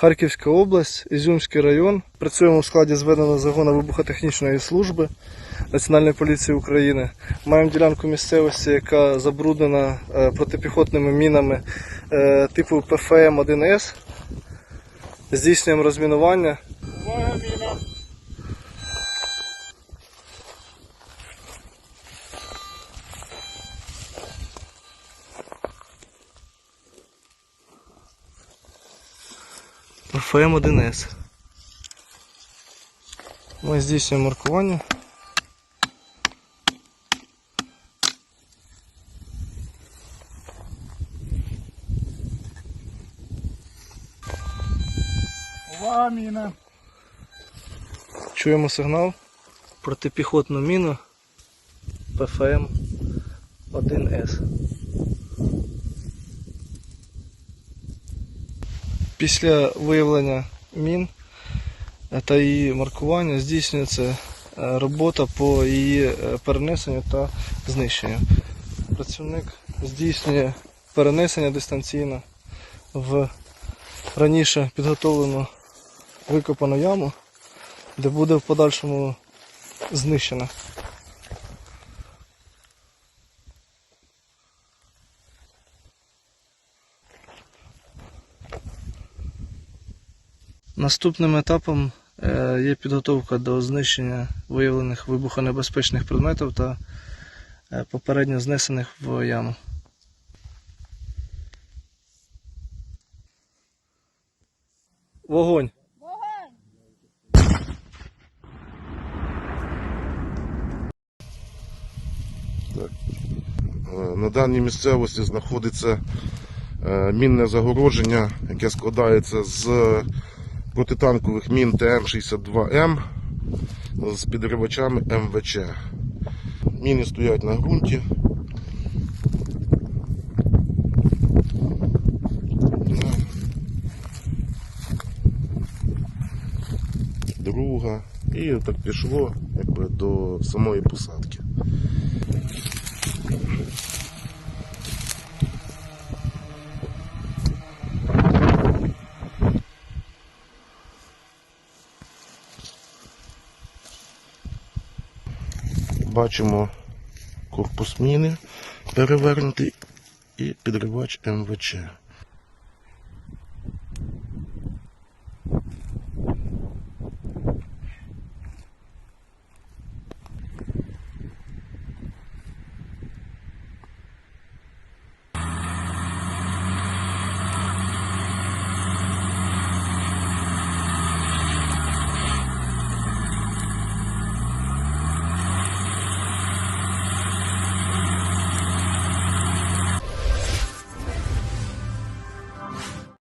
Харківська область, Ізюмський район. Працюємо в складі зведеного загону вибухотехнічної служби Національної поліції України. Маємо ділянку місцевості, яка забруднена е, протипіхотними мінами е, типу ПФМ-1С. Здійснюємо розмінування. ПФМ-1С. Ми здійснюємо маркування. Увага, міна. Чуємо сигнал. Протипіхотну міну ПФМ 1С. Після виявлення мін та її маркування здійснюється е, робота по її е, перенесенню та знищенню. Працівник здійснює перенесення дистанційно в раніше підготовлену викопану яму де буде в подальшому знищена. Наступним етапом е, є підготовка до знищення виявлених вибухонебезпечних предметів та е, попередньо знесених в яму. Вогонь! Е, На даній місцевості знаходиться мінне загородження, яке складається з протитанкових мін ТМ-62М з підривачами МВЧ. Міни стоять на ґрунті. Друга. І так пішло якби, до самої посадки. Бачимо корпус міни перевернутий і підривач МВЧ.